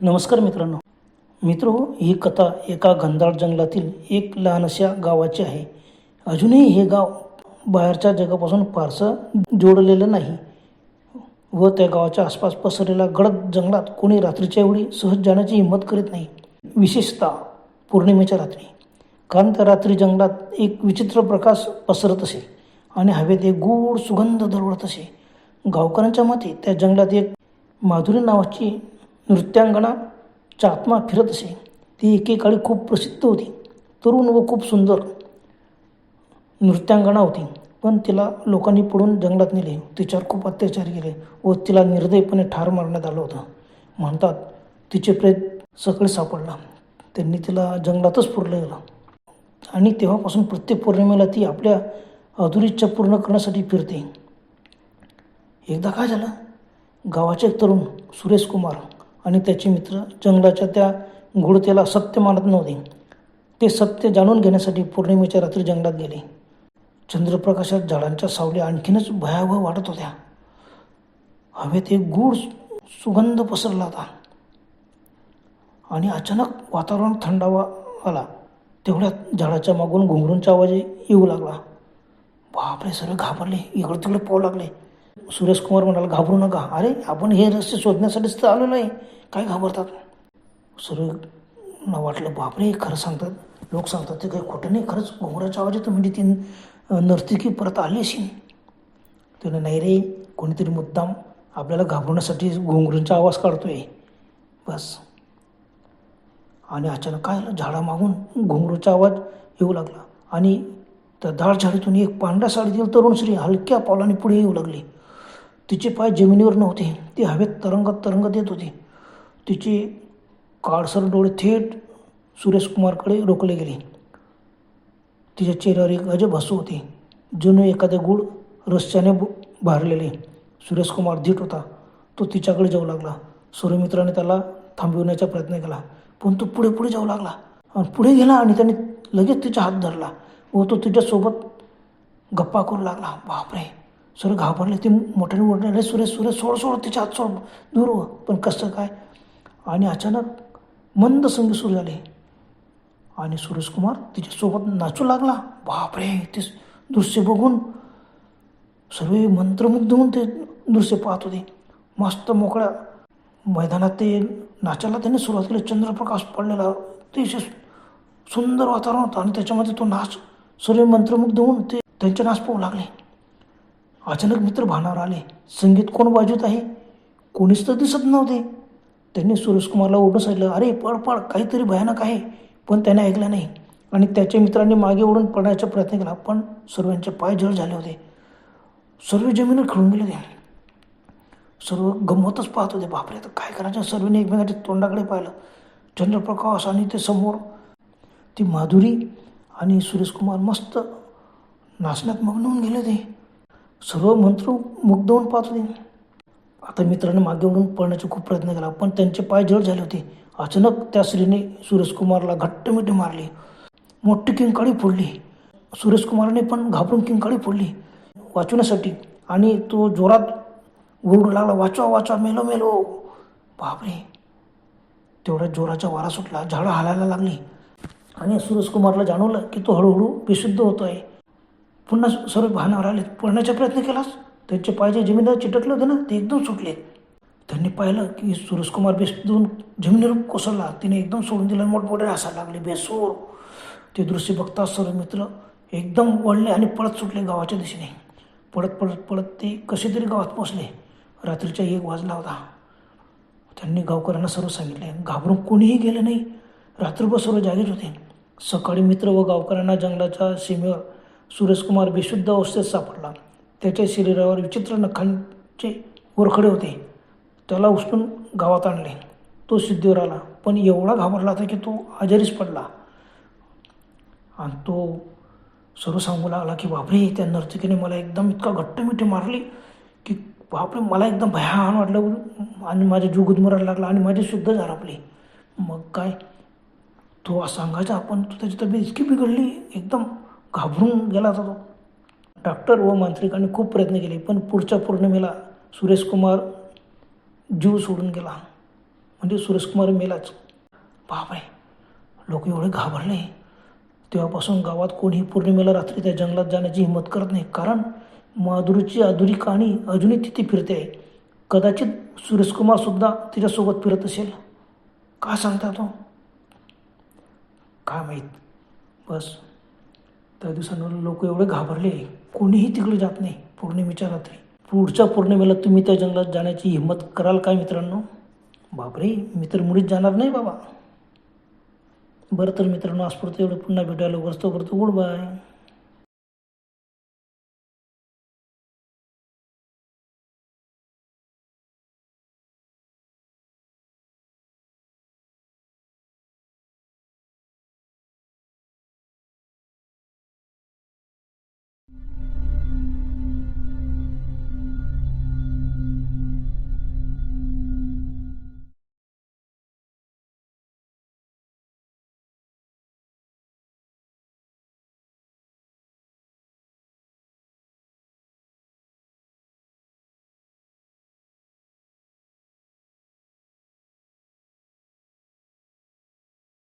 नमस्कार मित्रांनो. मित्र ही कथा एका घनदाट जंगलातील एक लहानशा गावाची आहे. अजूनही हे गाव बाहेरच्या जगापासून फारसं जोडलेलं नाही. व त्या गावाच्या आसपास पसरलेल्या गडद जंगलात कोणी रात्रीच्या वेळी सहज जाण्याची हिंमत करीत नाही विशेषतः पौर्णिमेच्या रात्री. कारण त्या रात्री जंगलात एक विचित्र प्रकाश पसरत असे आणि हवेत एक गूढ सुगंध दरवळत असे. गावकऱ्यांच्या मते त्या जंगलात एक माधुरी नावाची नृत्यांगना आत्मा फिरत असे. ती एकेकाळी खूप प्रसिद्ध होती. तरुण व खूप सुंदर नृत्यांगना होती. पण तिला लोकांनी पडून जंगलात नेले. तिच्यावर खूप अत्याचार केले व तिला निर्दयपणे ठार मारण्यात आलं होतं. म्हणतात तिचे प्रेत सकाळी सापडला. त्यांनी तिला जंगलातच पुरलं गेलं. आणि तेव्हापासून प्रत्येक पौर्णिमेला ती आपल्या अधुरीच्छा पूर्ण करण्यासाठी फिरते. एकदा काय झालं? गावाचे एक तरुण सुरेश कुमार आणि त्याचे मित्र जंगलाच्या त्या गुढतेला सत्य मानत नव्हते. ते सत्य जाणून घेण्यासाठी पौर्णिमेच्या रात्री जंगलात गेले. चंद्रप्रकाशात झाडांच्या सावल्या आणखीनच भयावह वाटत होत्या. हवेत एक गूढ सुगंध पसरला होता. आणि अचानक वातावरण थंडावा आला तेवढ्यात झाडाच्या मागून घुंगरूंचा आवाज येऊ लागला. बापरे सर्व घाबरले. इकडे तिकडे पाहू लागले. सूरजकुमार म्हणाला घाबरू नका. अरे आपण हे रस्ते शोधण्यासाठीच तर आलेलो आहे काय घाबरतात? सूर्य वाटलं बापरे खरं सांगतात लोक सांगतात ते काही खोटं नाही. खरंच घुंगराचा आवाजात म्हणजे ती नर्तिकी परत आली अशी त्यानं नाही रे कोणीतरी मुद्दाम आपल्याला घाबरण्यासाठी घुंगरूंचा आवाज काढतोय. बस. आणि अचानक काय झाडामागून घोंगरूचा आवाज येऊ लागला आणि त्या दाळ झाडीतून एक पांढऱ्या साडीतील तरुण स्त्री हलक्या पावलाने पुढे येऊ लागली. तिचे पाय जमिनीवर नव्हते. ती हवेत तरंगत तरंगत येत होती. तिचे काळसर डोळे थेट सुरेश कुमारकडे रोखले गेले. तिच्या चेहऱ्यावर एक अजब हसू होते. जणू एखाद्या गुळ रस्त्याने भारलेले. सुरेश कुमार धीट होता. तो तिच्याकडे जाऊ लागला. सूर्यमित्राने त्याला थांबविण्याचा प्रयत्न केला. पण तो पुढे पुढे जाऊ लागला. आणि पुढे गेला आणि त्याने लगेच तिचा हात धरला व तो तिच्यासोबत गप्पा करू लागला. बापरे! सर घाबरले ते मोठ्याने मोठ्याने अरे सूर्य सोड सोड तिच्या हात सोड दूर हो. पण कसं काय? आणि अचानक मंद संगीत सुरू झाले. आणि सुरेश कुमार तिच्यासोबत नाचू लागला. बापरे ते दृश्य बघून सर्व मंत्रमुग्ध होऊन ते दृश्य पाहत होते. मस्त मोकळ्या मैदानात ते नाचायला त्यांनी सुरुवात केली. चंद्रप्रकाश पडलेला अतिशय सुंदर वातावरण होतं. आणि त्याच्यामध्ये तो नाच सर्व मंत्रमुग्ध होऊन ते त्यांचे नाच पाहू लागले. अचानक मित्र भानावर आले. संगीत कोण वाजवत आहे? कोणीच तर दिसत नव्हते. त्यांनी सुरेशकुमारला ओढून सांगितलं अरे पळ पळ काहीतरी भयानक आहे. पण त्याने ऐकलं नाही. आणि त्याच्या मित्रांनी मागे ओढून पडण्याचा प्रयत्न केला पण सर्वांचे पाय जड झाले होते. सर्व जमीन खेळून गेले ते सर्व गंमतच पाहत होते. बापरे तर काय करायचं? सर्वांनी एकमेकाच्या तोंडाकडे पाहिलं. चंद्रप्रकाश आणि ते समोर ती माधुरी आणि सुरेशकुमार मस्त नाचण्यात मग्न होऊन गेले ते सर्व मंत्र मुग्ध होऊन पाहत होते आता मित्राने मागे ओढून पळण्याचा खूप प्रयत्न केला पण त्यांचे पाय जड झाले होते. अचानक त्या स्त्रीने सुरेशकुमारला घट्ट मिठी मारली. मोठी किंकाळी फोडली. सुरेशकुमारने पण घाबरून किंकाळी फोडली. वाचवण्यासाठी आणि तो जोरात ओरडू लागला वाचवा वाचवा मेलो मेलो. बापरे. तेवढ्या जोराचा वारा सुटला झाडं हालायला लागली. आणि सुरेशकुमारला जाणवलं की तो हळूहळू बेशुद्ध होतो आहे पुन्हा सर्व भानावर आले. पळण्याचा प्रयत्न केलास? त्यांचे पाय जमीनदार चिटकले होते ना ते एकदम सुटले. त्यांनी पाहिलं की सुरेशकुमार बेशुद्ध दोन जमिनीवर कोसळला. तिने एकदम सोडून दिलं मोठमोठे हसायला लागले. बेसूर. ते दृश्य बघता सर्व मित्र एकदम वळले आणि पळत सुटले गावाच्या दिशेने. पळत पळत पळत ते कसे तरी गावात पोचले रात्रीच्या एक वाजला होता. त्यांनी गावकऱ्यांना सर्व सांगितले. घाबरून कोणीही गेले नाही. रात्रभर सर्व जागेच होते. सकाळी मित्र व गावकऱ्यांना जंगलाच्या सीमेवर सूरजकुमार बेशुद्ध अवस्थेत सापडला. त्याच्या शरीरावर विचित्र नखांचे वरखडे होते. त्याला उचलून गावात आणले. तो सिद्धीवर आला पण एवढा घाबरला होता की तो आजारीच पडला. आणि तो सर्व सांगू लागला की बापरे त्या नर्तकीने मला एकदम इतका घट्ट मिठी मारली की बापरे मला एकदम भयान वाटलं आणि माझे जीव गुदमरायला लागला आणि माझी शुद्ध झारापली मग काय? तो सांगायचा आपण तो त्याची तब्येत इतकी बिघडली एकदम घाबरून गेला होता तो डॉक्टर व मांत्रिकांनी खूप प्रयत्न केले पण पुढच्या पौर्णिमेला सुरेश कुमार जीव सोडून गेला. म्हणजे सुरेशकुमार मेलाच. बापरे लोक एवढे घाबरले. तेव्हापासून गावात कोणीही पौर्णिमेला रात्री त्या जंगलात जाण्याची हिंमत करत नाही. कारण माधुरीची अधुरी कहाणी अजूनही तिथे फिरते आहे. कदाचित सुरेशकुमारसुद्धा तिच्यासोबत फिरत असेल. का सांगता तो? काय माहीत? बस. त्या दिवसानं लोक एवढे घाबरले कोणीही तिकडे जात नाही पौर्णिमेच्या रात्री. पुढच्या पौर्णिमेला तुम्ही त्या जंगलात जाण्याची हिंमत कराल काय मित्रांनो? बापरे मी तर मुळीच जाणार नाही बाबा. बरं तर मित्रांनो आजपुरतं एवढं पुन्हा भेटायला वस्तू करतो गुड बाय.